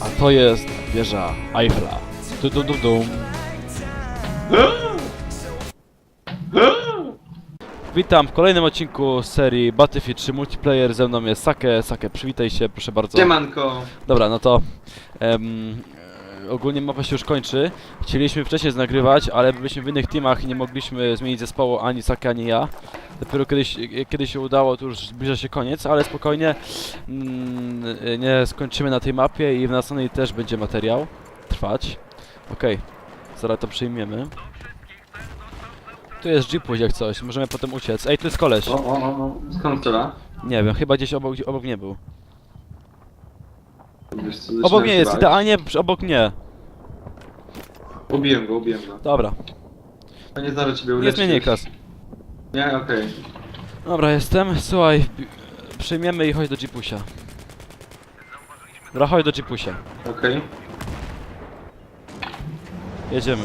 A to jest wieża Eiffla. Du, du, du, dum. Witam w kolejnym odcinku serii Battlefield 3 Multiplayer. Ze mną jest Sake. Sake, przywitaj się, proszę bardzo. Siemanko. Dobra, no to e, ogólnie mapa się już kończy. Chcieliśmy wcześniej nagrywać, ale byliśmy w innych teamach i nie mogliśmy zmienić zespołu ani Sake, ani ja. Dopiero kiedyś, kiedy się udało, to już zbliża się koniec, ale spokojnie mm, nie skończymy na tej mapie i w następnej też będzie materiał trwać. Okej, zaraz to przyjmiemy. Tu jest jeepuś jak coś, możemy potem uciec. Ej, tu jest koleś. O, o, o. Skąd strzela? Nie wiem, chyba gdzieś obok, obok mnie był. Wiesz co, Obok mnie się jest, bać. idealnie przy- obok mnie. Ubiłem go, ubiłem go. Dobra, To nie zdążę ciebie nie uleczyć. zmienię kas. Nie, okej. Dobra, jestem. Słuchaj, bi- przyjmiemy i chodź do Jeepusia. Dobra, chodź do Jeepusia. Okej. Jedziemy.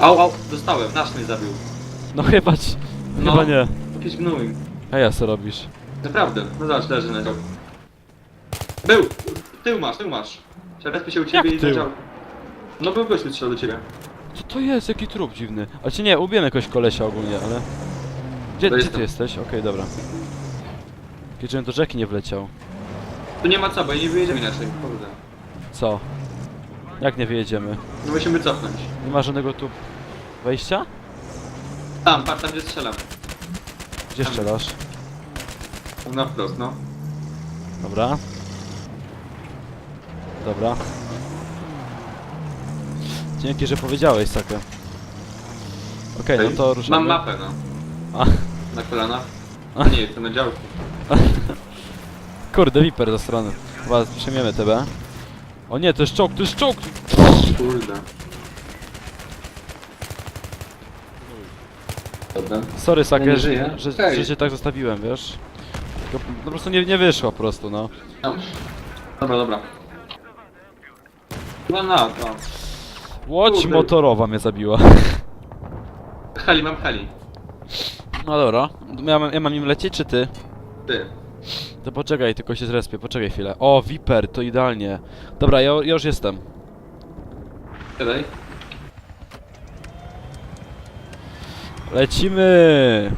Au, au, dostałem, nasz mnie zabił. No chyba ci... No. Chyba nie. Jakiś gnój. A ja co robisz? Naprawdę, no zobacz, leży na działku. Był! Tył masz, tył masz. Przerwę się u ciebie Jak i tył? zadział. No był gość strzelał do ciebie. Co to jest? Jaki trup dziwny. A czy nie, ubijemy jakoś kolesia ogólnie, ale... Gdzie, To gdzie jestem. ty jesteś? Okej, dobra. Kiedy do rzeki nie wleciał. Tu nie ma co, bo nie wyjedziemy inaczej, kurde. Co? Jak nie wyjedziemy? No musimy cofnąć. Nie ma żadnego tu... Wejścia? Tam, patrz tam gdzie strzelam. Gdzie strzelasz? Na wprost, no. Dobra. Dobra. Dzięki, że powiedziałeś, Saka. Okej, no to ruszamy. Mam mapę, no. A. Na kolanach. A. Nie, to na działku. Kurde, Viper za stronę. Chyba przejmiemy TB. O nie, to jest czołg, to jest czołg! Kurde. Dobra. Sorry, nie że, żyje? że, że cię tak zostawiłem, wiesz? Tylko po prostu nie, nie wyszło po prostu, no. No. Dobra, dobra. No, no, to. Łódź Kurde. motorowa mnie zabiła. Heli, mam heli. No dobra. Ja mam, ja mam nim lecieć, czy ty? Ty. To poczekaj, tylko się zrespię, poczekaj chwilę. O, Viper, to idealnie. Dobra, ja, ja już jestem. Siadaj. Lecimy!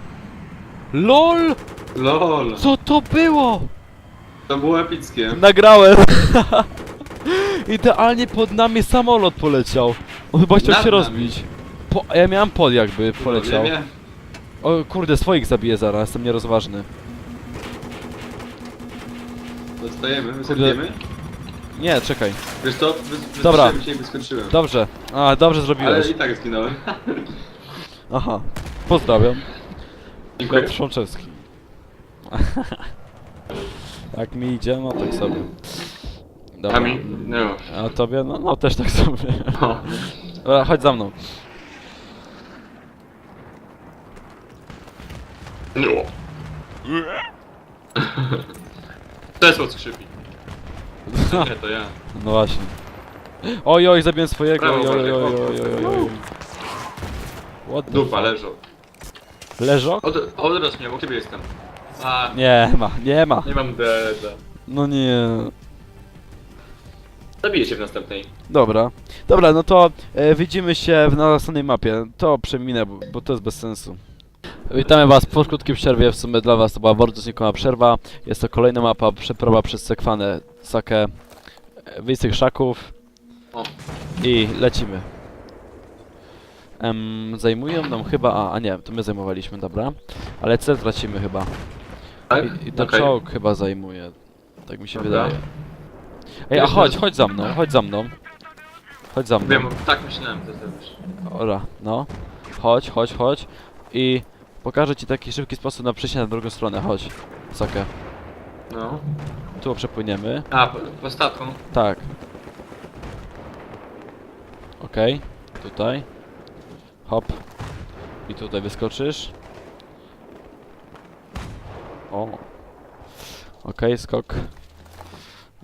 LOL! LOL. Co to było? To było epickie. Nagrałem! Idealnie pod nami samolot poleciał. On chyba chciał Nad się nami. rozbić. Po, a ja miałem pod jakby poleciał. Nie, nie. O kurde, swoich zabiję zaraz, jestem nierozważny. Dostajemy, wysadzimy. Nie, czekaj. Wiesz co, wy, Dobra. wyskoczyłem cię i wyskoczyłem. Dobrze. A, dobrze Ale zrobiłeś. i tak zginąłem. Aha. Pozdrawiam. Dziękuję. Piotr Szonczewski. Jak mi idzie, no tak sobie. Dobra. A mi? No. A tobie? No, no też tak sobie. O. Dobra, chodź za mną. No. To jest od skrzypi. Nie, to ja. No właśnie. Oj, oj, zabiłem swojego. Brawo, Oj, oj, oj, oj, oj, oj, oj. What the Dupa, leżą. Leżok? Od, odrost mnie, bo ciebie jestem. A, Nie ma, nie ma. nie mam deda. No nie. Zabiję cię w następnej. Dobra. Dobra, no to e, widzimy się w następnej mapie. To przeminę, bo, bo to jest bez sensu. Witamy Was po krótkiej przerwie. W sumie dla Was to była bardzo znikoma przerwa. Jest to kolejna mapa, przeprawa przez Sekwanę, Sakę, e, tych szaków O. i lecimy. Em, zajmują nam chyba... A, a nie, to my zajmowaliśmy, dobra. Ale cel tracimy chyba. Tak? I, i to Okej. czołg chyba zajmuje. Tak mi się Dobra. wydaje. Ej, a chodź, chodź za mną, chodź za mną. Chodź za mną. Wiem, tak myślałem, co zrobisz. Ora, no. Chodź, chodź, chodź. I pokażę ci taki szybki sposób na przejście na drugą stronę. Chodź. Sakę. No. Tu przepłyniemy. A, po, po statku. Tak. Okej. Tutaj. Hop. I tutaj wyskoczysz. O. Okej, skok.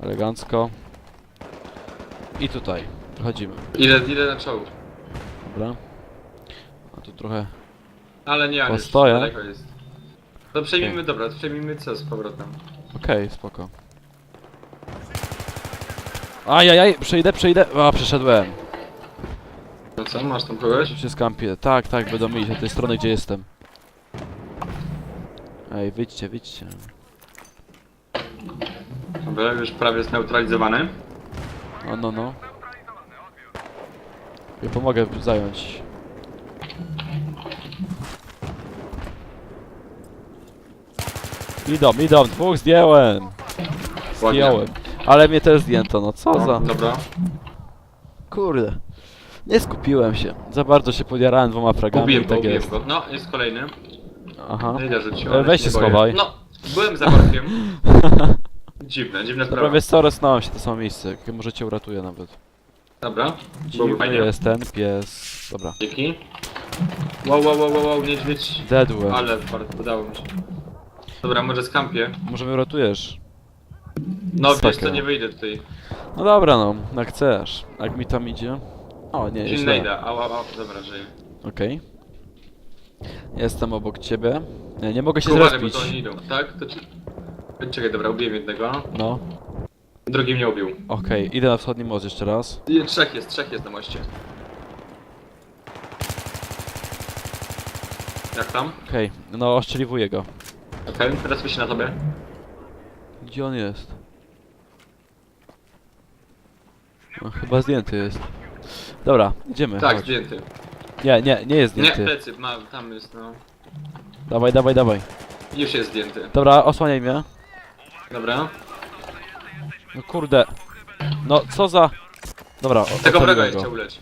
Elegancko. I tutaj. Wchodzimy. Ile, ile na czołg? Dobra. A tu trochę Ale nie, ale już Postoję. daleko jest. To przejmijmy, dobra, to przejmijmy co z powrotem. Okej, spoko. Ajajaj, przejdę, przejdę. A, przeszedłem. No co, masz tam kogoś? Się skampię. Tak, tak, będą iść od tej strony, gdzie jestem. Ej, wyjdźcie, wyjdźcie. Dobra, już prawie zneutralizowany. No, no, no. Ja pomogę zająć. Idą, idą, dwóch zdjąłem. Ładnie. Zdjąłem. Ale mnie też zdjęto, no co No, za... Dobra. Kurde. Nie skupiłem się. Za bardzo się podjarałem dwoma fragami Ubiłem i go, tak ubiłem jest. go. No, jest kolejny. Aha. E, weź się schowaj. No, byłem za barkiem. Dziwne, dziwna Dobra, sprawa. wiesz co, resnąłem się to samo miejsce. jak Może cię uratuję nawet. Dobra. Byłoby Dziwny fajnie. jest ten pies. Dobra. Dzięki. Wow, wow, wow, wow, wow, niedźwiedź. Deadłem. Ale bardzo udało mi się. Dobra, może skampię. Może mnie uratujesz? No wiesz co, nie wyjdę tutaj. No dobra no, jak chcesz. Jak mi tam idzie? O, nie, Dzień źle. Nejda, ała, ała, dobra, żyję. Okej. Jestem obok ciebie. Nie, nie mogę się uważaj, bo zrespić. to oni idą, tak? To ci... Czekaj, dobra, ubiłem jednego. No, Drugi mnie ubił. okej. Idę na wschodni most jeszcze raz. I Trzech jest, trzech jest na moście. Jak tam? Okej, no oszczeliwuję go. Okej, teraz się na tobie. Gdzie on jest? No, chyba zdjęty jest. Dobra, idziemy. Tak, chodź. zdjęty. Nie, nie, nie jest Nie, zdjęty. plecy, ma, tam jest, no. Dawaj, dawaj, dawaj. Już jest zdjęty. Dobra, osłaniaj mnie. Dobra. No kurde. No, co za... Dobra, o- Tego wroga ocaliłem jeszcze go. uleć.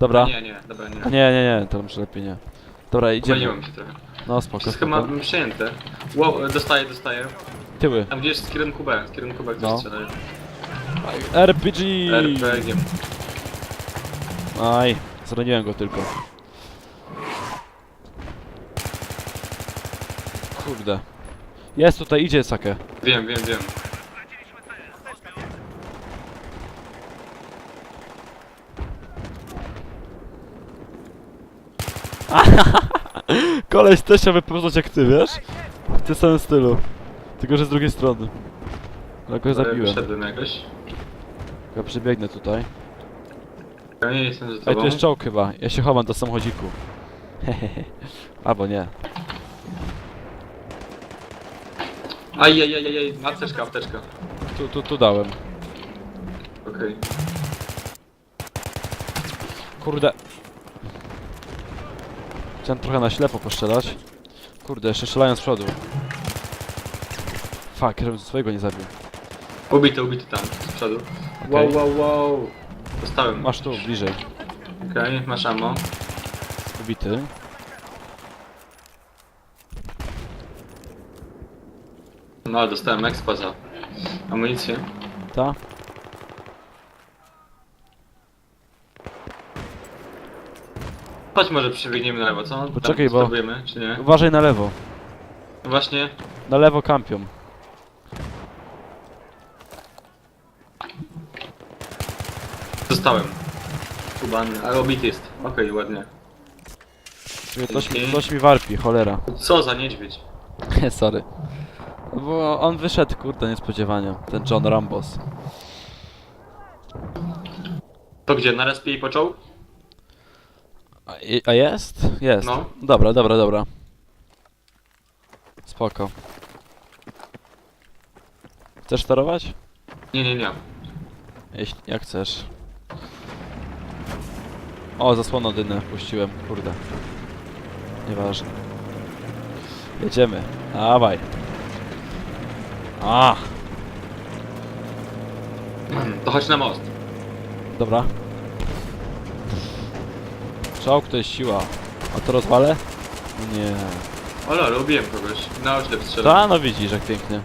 Dobra. Nie, nie, dobra, nie. Nie, nie, nie, to może lepiej nie. Dobra, idziemy. Pomyliłem się trochę. No, spoko, Wszystko spoko. mam przyjęte. Wow, dostaję, dostaję. Tyły. Tam gdzieś z kierunku B, z kierunku B ktoś No. strzela. RPG! RPG. Aj, zraniłem go tylko. Kurde. Jest tutaj, idzie Sake. Wiem, wiem, wiem. Koleś też chciał wypoznać jak ty, wiesz? W tym samym stylu. Tylko, że z drugiej strony. Ale go zabiłem. Wszedłem jakoś. Ja przybiegnę tutaj. Ja nie jestem za Ej, tobą. tu jest czołg chyba. Ja się chowam do samochodziku. Hehehe. Albo nie. Ajajajajaj, apteczka, apteczka. Tu, tu, tu dałem. Okej. Kurde. Chciałem trochę na ślepo postrzelać. Kurde, jeszcze strzelają z przodu. Fuck, żebym swojego nie zabił. Ubity, ubity tam, z przodu. Wow, wow, wow. Dostałem. Masz tu, bliżej. Okej, masz ammo. Ubity. No, ale dostałem expa za amunicję. Ta? Chodź może przebiegniemy na lewo, co? Tam Poczekaj, bo- Spróbujemy, czy nie? Uważaj na lewo. Właśnie. Na lewo kampią. Dostałem. Kubany, ale obity jest. Okej, ładnie. Coś, mi- coś mi warpi, cholera. Co za niedźwiedź? Sorry. Bo on wyszedł, kurde, niespodziewanie. Ten John Rambos. To gdzie? Na respie i począł? A, i- a jest? Jest. No. Dobra, dobra, dobra. Spoko. Chcesz sterować? Nie, nie, nie. Jeśli, jak chcesz. O, zasłoną dynę puściłem, kurde. Nieważne. Jedziemy. Dawaj. A, To chodź na most. dobra. Czołg to jest siła. A to rozwalę? No Nie. O lol, ubiłem kogoś. Na oślep strzelam. Ta, no widzisz, jak pięknie.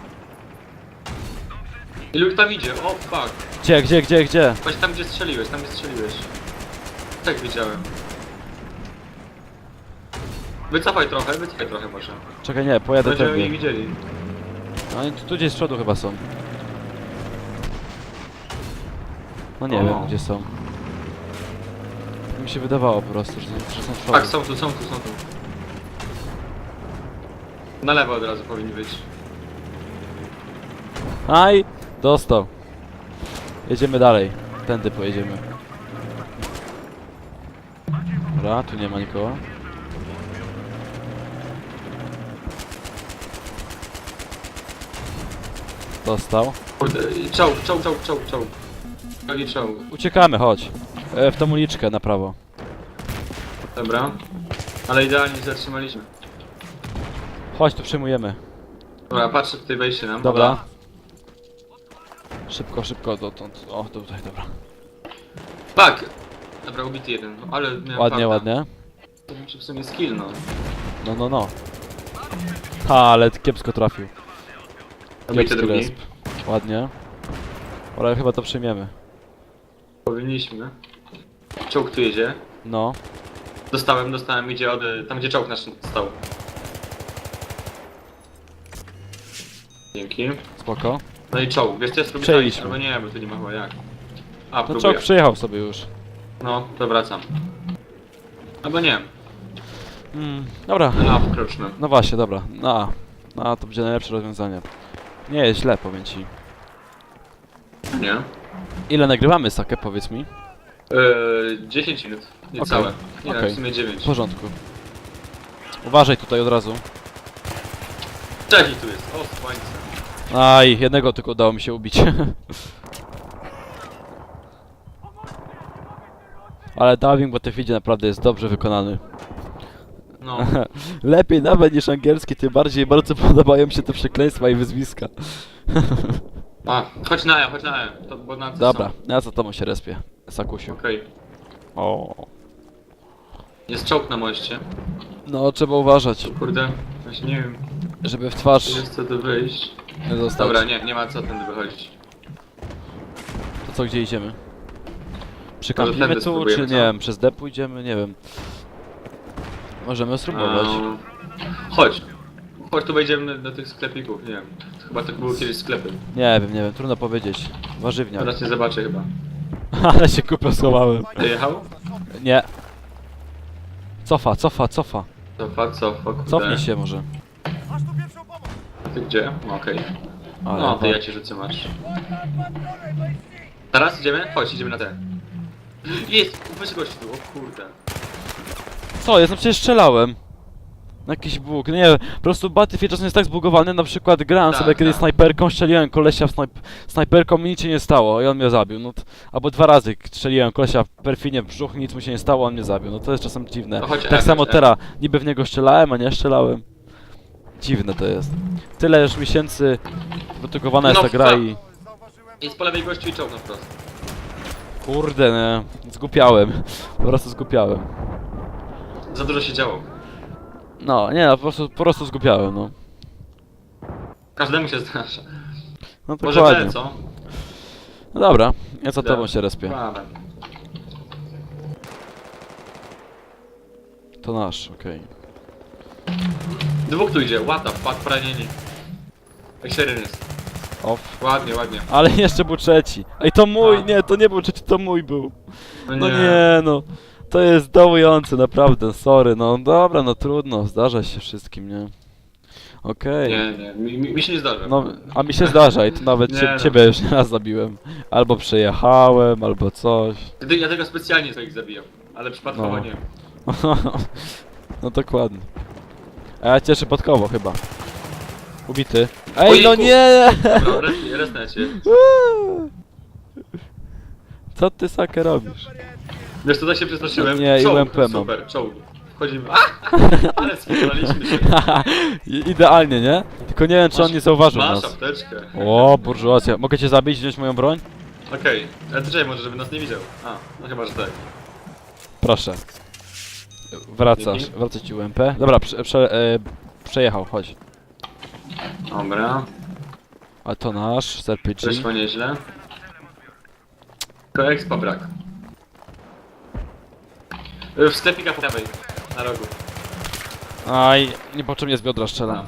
Ilu ich tam idzie? O, fuck. Gdzie, gdzie, gdzie, gdzie? Chodź tam, gdzie strzeliłeś, tam, gdzie strzeliłeś. Tak widziałem. Wycofaj trochę, wycofaj trochę może. Czekaj, nie, pojadę Będziemy ich tędy. widzieli. Oni tu, tu gdzieś z przodu chyba są. No nie O. wiem, gdzie są. Tak Mi się wydawało po prostu, że, że są z przodu. Tak, są tu, są tu, są tu. Na lewo od razu powinni być. Aj! Dostał. Jedziemy dalej. Tędy pojedziemy. Dobra, tu nie ma nikogo. Dostał. Kurde, czołg, czołg, czołg, czołg, czołg. Drogi czołg. Uciekamy, chodź. E, w tą uliczkę na prawo. Dobra. Ale idealnie zatrzymaliśmy. Chodź, tu przyjmujemy. Dobra, patrzę tutaj wejście nam. Dobra. Szybko, szybko dotąd. O, tutaj, dobra. Tak! Dobra, ubity jeden. Ale miałem Ładnie, farta. ładnie. To znaczy w sumie skill, no. No, no, no. Ha, ale kiepsko trafił. Kiepski drugi. resp. Ładnie. Ale chyba to przyjmiemy. Powinniśmy. Czołg tu jedzie. No. Dostałem, dostałem, idzie od... tam gdzie czołg nasz stał. Dzięki. Spoko. No i czołg, wiesz co jest robić? Przejęliśmy. Albo nie, bo tu nie ma chyba jak. A, No próbuję. czołg przyjechał sobie już. No, to wracam. Albo nie, Mm, dobra. na wkroczmy. No właśnie, dobra. Na. No, to będzie najlepsze rozwiązanie. Nie jest źle, powiem ci. Nie? Ile nagrywamy, Sakę, powiedz mi? Yy, 10 minut, niecałe. Nie, Okej. w sumie 9. W porządku. Uważaj tutaj od razu. Trzeci tu jest, o słońce. Aj, jednego tylko udało mi się ubić. Ale dubbing Battlefieldzie naprawdę jest dobrze wykonany. No, Lepiej nawet niż angielski, tym bardziej bardzo podobają mi się te przekleństwa i wyzwiska. a, chodź na ja, chodź na ja. To, bo na co Dobra, są. ja za tobą się respię. Sakusiu. Okej. O. Jest czołg na moście. No, trzeba uważać, Kurde, właśnie nie wiem, żeby w twarz jest co tu wyjść. nie dostać. Dobra, nie, nie ma co tędy wychodzić. To co, gdzie idziemy? Może Przykampimy tędy tu, spróbujemy, czy nie co? wiem, przez D pójdziemy, nie wiem. Możemy spróbować. Eee, chodź. Chodź, tu wejdziemy do tych sklepików, nie wiem. Chyba to były kiedyś sklepy. Nie wiem, nie wiem, trudno powiedzieć. Warzywniak. Teraz nie zobaczę chyba. Ale się kupę schowałem. Dojechał? Nie. Cofa, cofa, cofa. Cofa, cofa, kurde. Cofnij się może. Ty gdzie? No, Okej. Ale No, to wa- ja ci rzucę, masz. Teraz idziemy? Chodź, idziemy na ten. Jest! Weź gościu tu, o kurde. Co jest? No przecież strzelałem. Jakiś bóg, nie wiem, po prostu Battlefield czasem jest tak zbugowany, na przykład grałem Tak, sobie kiedyś tak. snajperką, strzeliłem kolesia w snajp snajperką i nic się nie stało i on mnie zabił, no t- albo dwa razy strzeliłem kolesia perfidnie w brzuch, nic mu się nie stało, on mnie zabił, no to jest czasem dziwne. No chodź, tak F, samo F. teraz, niby w niego strzelałem, a nie strzelałem. Dziwne to jest. Tyle już miesięcy wytugowana jest No, ta gra i... Jest po lewej gościu i czołg na wprost. Kurde, nie, zgupiałem, po prostu zgupiałem. Za dużo się działo. No, nie, no, po prostu, po prostu zgupiałem, no. Każdemu się zdarza. No Może dokładnie. B, co? No dobra, ja za tobą się respię. To nasz, okej. Dwóch tu idzie, what the fuck, pranieni. Jak Sherin jest. Off. Ładnie, ładnie. Ale jeszcze był trzeci. Ej, to mój, nie, to nie był trzeci, to mój był. No No nie, no. To jest dołujące, naprawdę, sorry, no dobra, no trudno, zdarza się wszystkim, nie? Okej. Nie, nie, mi, mi, mi się nie zdarza. No, a mi się zdarza i to nawet Nie, cie, no. ciebie już nie raz zabiłem. Albo przejechałem, albo coś. Gdy ja tego specjalnie swoich zabijam, ale przypadkowo No. nie. no dokładnie. A ja cię przypadkowo chyba. Ubity. Ej, Ojejku. no nie! Dobra, res, resnecie. Co ty, Sakę, robisz? Wiesz, tutaj się przestraszyłem. Nie, i czołg, UMP mam. super, czołg. Wchodzimy. A! Ale skierowaliśmy się. I- Idealnie, nie? Tylko nie wiem, czy on nie zauważył Masz nas. apteczkę. O, burżuacja. Mogę cię zabić, wziąć moją broń? Okej, ale to czekaj może, żeby nas nie widział. A, no chyba, że tak. Proszę. Wracasz, Dzięki. wraca ci UMP. Dobra, prze, prze, e, przejechał, chodź. Dobra, A to nasz, z RPG. wyszło nieźle. Tylko expa brak. Y, W sklepika po prawej, na rogu. Aj, niepotrzebnie z biodra strzelam.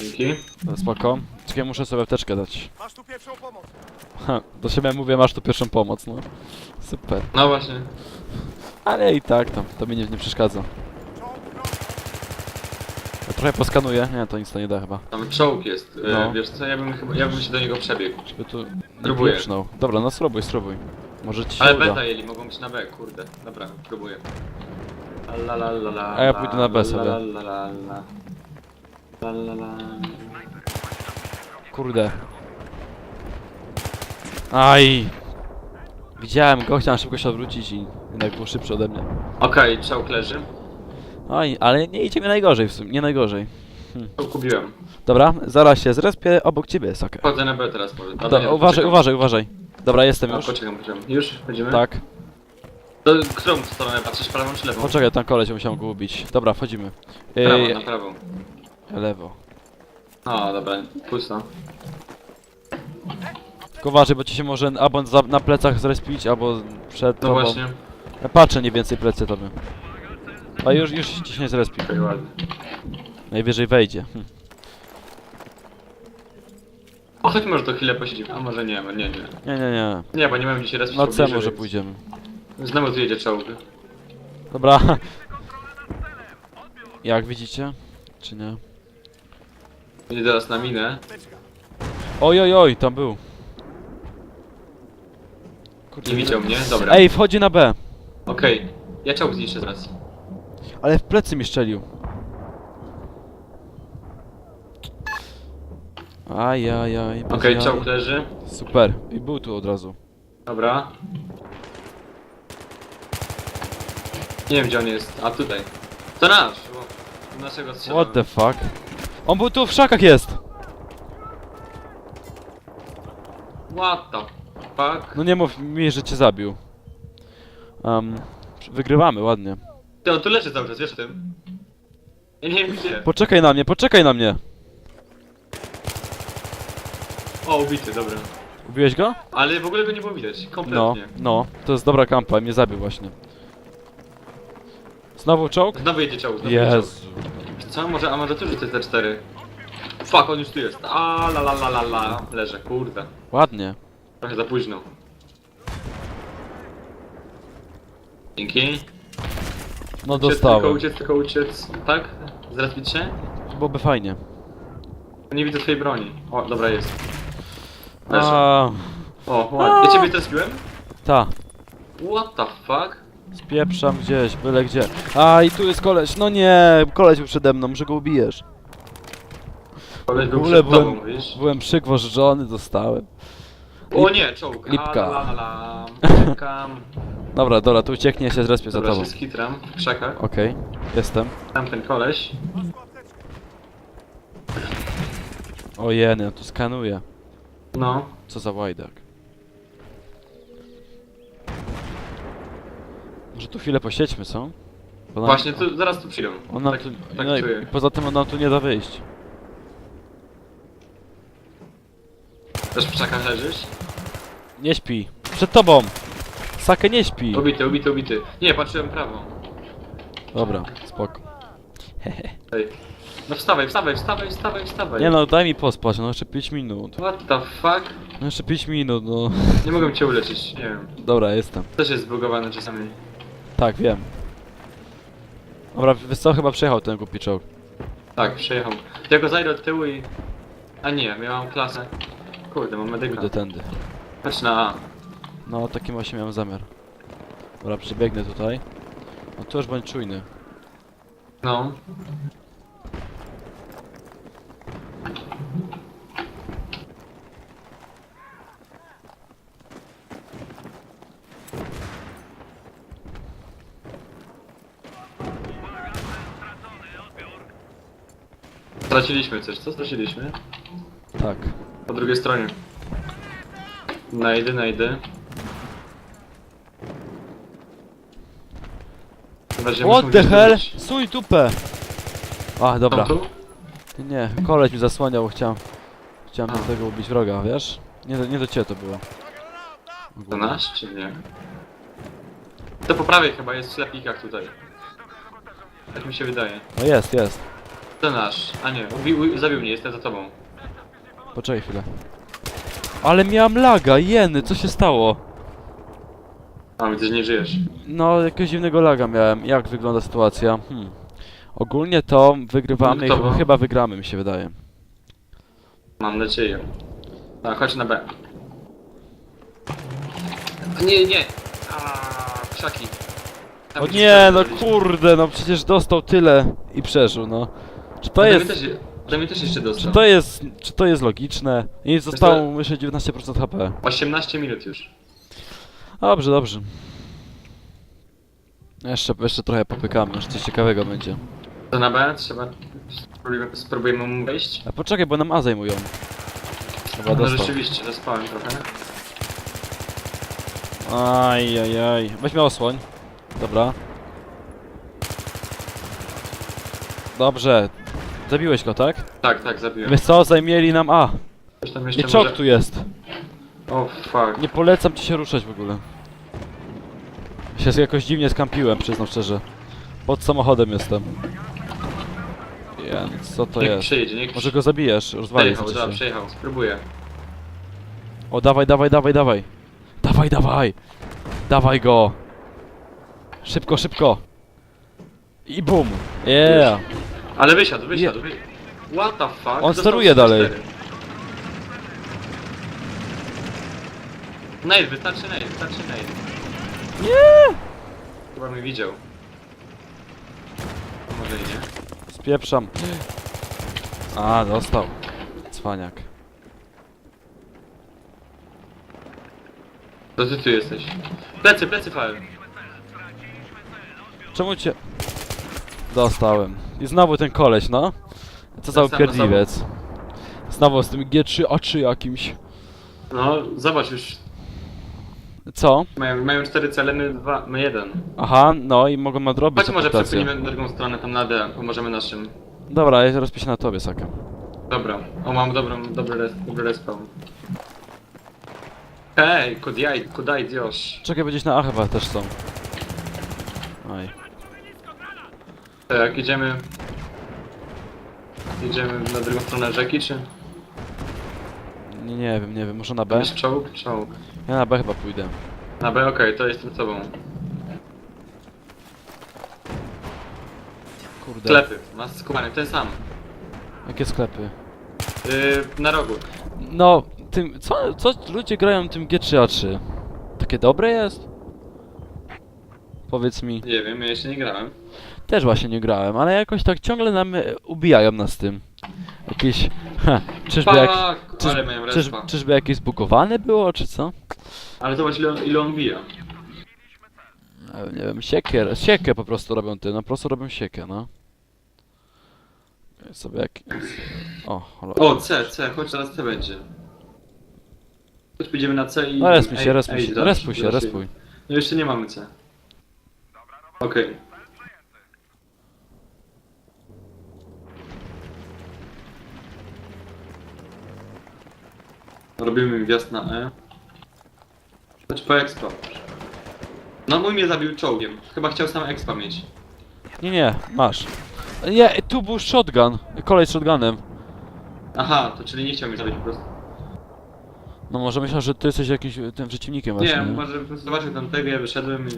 Dzięki. Spoko. Czekaj, muszę sobie apteczkę dać. Masz tu pierwszą pomoc. Ha, do siebie mówię, masz tu pierwszą pomoc, no. Super. No właśnie. Ale i tak tam, to mi nie, nie przeszkadza. Ja trochę poskanuję. Nie, to nic to nie da chyba. Tam czołg jest. E, No. Wiesz co, ja bym, chyba, ja bym się do niego przebiegł. Żeby tu nie Próbuję. pieprznął. Dobra, no spróbuj, spróbuj. Może ci się Ale uda. B zajęli, mogą być na B, kurde. Dobra, próbuję. La, la, la, la, A ja pójdę na B la, sobie. La, la, la, la. La, la, la. Kurde. Aj! Widziałem go, chciałem szybko się odwrócić i jednak był szybszy ode mnie. Okej, czołg leży. Oj, ale nie idzie mi najgorzej w sumie, nie najgorzej. Czołg kupiłem. Dobra, zaraz się zrespię, obok ciebie jest okej. Chodzę na B teraz Do, nie, uważaj, uważaj, uważaj. Dobra, jestem A, już. poczekam, poczekam. Już? Chodzimy? Tak. To którą stronę patrzysz, prawą czy lewą? Poczekaj, tam koleś musiał go ubić. Dobra, wchodzimy. Prawo, Ej, na prawą. lewo. O, dobra, pusto. Tylko uważaj, bo ci się może albo za, na plecach zrespić, albo przed No tobą. właśnie. Ja patrzę nie więcej plecy tobie. A już, już ci się nie zrespi. Okej, ładnie. Najwyżej wejdzie. Hm. O, chodź może to chwilę posiedzimy. A może nie, nie, nie. Nie, nie, nie. Nie, bo nie mam dzisiaj raz Na C może pójdziemy. Znowu tu jedzie czołg. Dobra. Jak widzicie? Czy nie? Będzie teraz na minę. Oj, oj, oj, tam był. Kurde, Nie widział mnie, dobra. Ej, wchodzi na B. Okej, ja czołg zniszczę teraz. Ale w plecy mi szczelił. Ajajaj. bez Okej, jaj. czołg leży. Super. I był tu od razu. Dobra. Nie wiem gdzie on jest. A tutaj. To nasz! Bo naszego strzela. What the fuck? On był tu w szakach jest! What the fuck? No nie mów mi, że cię zabił. Um, wygrywamy, ładnie. Ty, on tu leży cały czas, wiesz o tym? Ja nie wiem gdzie. Poczekaj na mnie, poczekaj na mnie! O, ubity, dobra. Ubiłeś go? Ale w ogóle go nie było widać, No, kompletnie. no. To jest dobra kampa, mnie zabił właśnie. Znowu czołg? Znowu jedzie czołg, znowu jedzie. Jezu. Co? Może, a może tu rzucę te cztery? Fuck, on już tu jest. A la la la la la. Leżę, kurde. Ładnie. Trochę za późno. Dzięki. No Uciec, tylko dostałem. uciec, tylko uciec. Tak? Zrespić się? Byłoby fajnie. Nie widzę twojej broni. O, dobra jest. Leżę. A, O, ładnie. Ja ciebie zrespiłem? ta. What the fuck? Spieprzam gdzieś, byle gdzie. A i tu jest koleś. No nie, koleś był przede mną, że go ubijesz. Koleś był przed tobą, byłem, wiesz? byłem przygwożdżony, dostałem. O nie, czołg. Lipka. A, la, la, la. Czekam. Dobra, dobra, tu ucieknie, się zrespię za Dobra, tobą. się skitram w krzakach. Okej, jestem. Tamten koleś. O jeny, tu skanuję. No. Co za łajdak. Może tu chwilę posiedźmy, co? Bo nam- Właśnie, tu, zaraz tu przyjdą. On nam tak, tu, tak no i czuję. poza tym on nam tu nie da wyjść. Też w krzakach leżysz? Nie śpi. Przed tobą! Sakę nie śpi. Ubity, ubity, ubity. Nie, patrzyłem prawo. Dobra, spoko. Ej. No wstawaj, wstawaj, wstawaj, wstawaj, wstawaj. Nie no, daj mi pospać, no jeszcze 5 minut. What the fuck? No jeszcze 5 minut, no. Nie mogę cię uleczyć, nie wiem. Dobra, jestem. Też jest zbugowane czasami. Tak, wiem. Dobra, wiesz co, chyba przejechał ten głupi czołg. Tak, przejechał. Ja go zajdę od tyłu i... A nie, miałam klasę. Kurde, mam medyka. Pójdę tędy. Chodź na A. No, taki właśnie miałem zamiar. Dobra, przebiegnę tutaj. No tu już bądź czujny. No. Straciliśmy coś, co straciliśmy? Tak. Po drugiej stronie. Najdy, najdy. Że What the hell? Suj dupę! A, dobra. Tu? Nie, koleś mi zasłaniał, chciałem... Chciałem do tego ubić wroga, wiesz? Nie, do- nie do ciebie to było. To nasz, czy nie? To po prawej chyba jest w ślepikach tutaj. Tak mi się wydaje. No jest, jest. To nasz. A nie, ubi, u, zabił mnie, jestem za tobą. Poczekaj chwilę. Ale miałem laga, jeny, co się stało? A, widzę, że nie żyjesz. No, jakiegoś dziwnego laga miałem. Jak wygląda sytuacja? Hmm. Ogólnie to wygrywamy i No chyba, chyba wygramy, mi się wydaje. Mam nadzieję. A, chodź na B. Nie, nie! Aaaa, krzaki. Tam O gdzieś nie, no kurde, no przecież dostał tyle i przeżył, no. Czy to jest... Też, jeszcze dostał. Czy to jest, czy to jest logiczne? I zostało mu jeszcze 19% HP. 18 minut już. Dobrze, dobrze. Jeszcze, jeszcze trochę popykamy, już coś ciekawego będzie. To na B trzeba... Spróbujemy, spróbujemy mu wejść. A poczekaj, bo nam A zajmują. Chyba No dostał. rzeczywiście, zaspałem trochę. Aj, aj, aj. Weźmy osłoń. Dobra. Dobrze. Zabiłeś go, tak? Tak, tak, zabiłem. Wiesz co, zajmieli nam A. Coś tam jeszcze Nie może... tu jest. O, fuck. Nie polecam ci się ruszać w ogóle. Się jakoś dziwnie skampiłem, przyznam szczerze. Pod samochodem jestem. Więc co to niech jest? przyjedzie, niech Może go zabijesz, rozwalisz Przejechał, dobra, przejechał, spróbuję. O, dawaj, dawaj, dawaj, dawaj. Dawaj, dawaj. Dawaj go. Szybko, szybko. I bum. Yeah. Ale wysiadł, wysiadł, wysiadł. What the fuck? On Dostał steruje 3-4. dalej. Nail, wystarczy nail, wystarczy nail. Nie. Chyba mnie widział. Może i nie. Spieprzam. A, dostał. Cwaniak. To ty tu jesteś. Plecy, plecy fal. Czemu cię... Dostałem. I znowu ten koleś, no. Co za samo, upierdliwiec. Znowu z tym G3A3 jakimś. No, zobacz już. Co? Mają, mają cztery cele, my dwa, my jeden. Aha, no i mogą nadrobić Chodź może reputację. przepłynimy na drugą stronę, tam na D, pomożemy naszym. Dobra, ja rozpiszę na tobie, Saka. Dobra, o mam dobrą, dobry, res, dobry respawn. Hej, kudaj, kudaj, Dios. Czekaj, bo gdzieś na A chyba też są. Oj. Tak, idziemy... Idziemy na drugą stronę rzeki, czy? Nie, nie wiem, nie wiem, może na B? Jest czołg? Czołg. Ja na B chyba pójdę. Na B, okej, to jestem z tobą. Kurde. Sklepy, masz skupany, ten sam. Jakie sklepy? Yy, na rogu. No, tym, co, co ludzie grają tym G3A3? Takie dobre jest? Powiedz mi. Nie wiem, ja jeszcze nie grałem. Też właśnie nie grałem, ale jakoś tak ciągle nam e, ubijają nas tym. Jakieś... Ha, czyżby, jak, Fuck, czyż, ale czyż, respa. czyżby jakieś zbugowane było, czy co? Ale zobacz ile ile on bija. E, Nie wiem, siekę, siekę po prostu robią ty, no po prostu robią siekę, no. Sobie jak... O, halo. O, C, C, chodź teraz C będzie. Chodź pójdziemy na C i... No respuj Ej, się, respuj ej, się, zaraz, respuj się, zaraz. respuj. No jeszcze nie mamy C. Okej. Robimy wjazd na E. Chodź po expa. No mój mnie zabił czołgiem. Chyba chciał sam expa mieć. Nie, nie, masz. Nie, tu był shotgun, kolej z shotgunem. Aha, to czyli nie chciał mnie zabić po prostu. No może myślał, że ty jesteś jakimś e, tym przeciwnikiem właśnie. Nie, może po prostu zobaczył tam tego, ja wyszedłem i...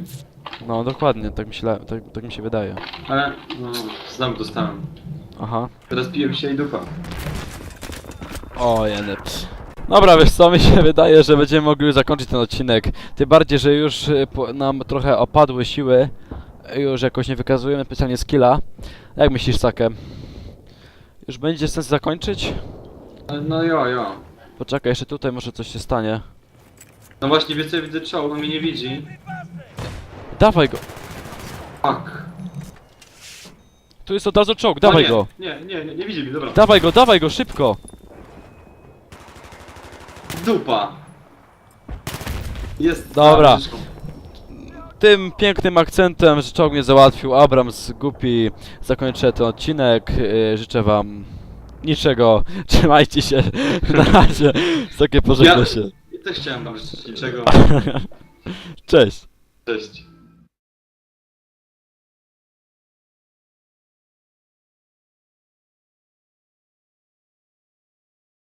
No dokładnie, tak mi się, tak, tak mi się wydaje. Ale, no, znowu dostałem. Aha. Teraz piję się i dupa. O, jeny. Dobra, wiesz co, mi się wydaje, że będziemy mogli zakończyć ten odcinek. Tym bardziej, że już y, nam trochę opadły siły. Już jakoś nie wykazujemy specjalnie skilla. Jak myślisz, Sakę? Już będzie sens zakończyć? No jo, jo. Poczekaj, jeszcze tutaj może coś się stanie. No właśnie, ja widzę czołg, on mnie nie widzi. Dawaj go! Fuck. Tu jest od razu czołg, O, dawaj nie, go! Nie, nie, nie, nie widzi mnie, dobra. Dawaj go, dawaj go, szybko! Dupa. Jest. Dobra. za. Tym pięknym akcentem, że czołg mnie załatwił, Abrams Gupi, zakończę ten odcinek. Yy, życzę wam niczego, trzymajcie się, na razie, takie pożegna Ja- się. I też chciałem wam życzyć niczego. Cześć! Cześć.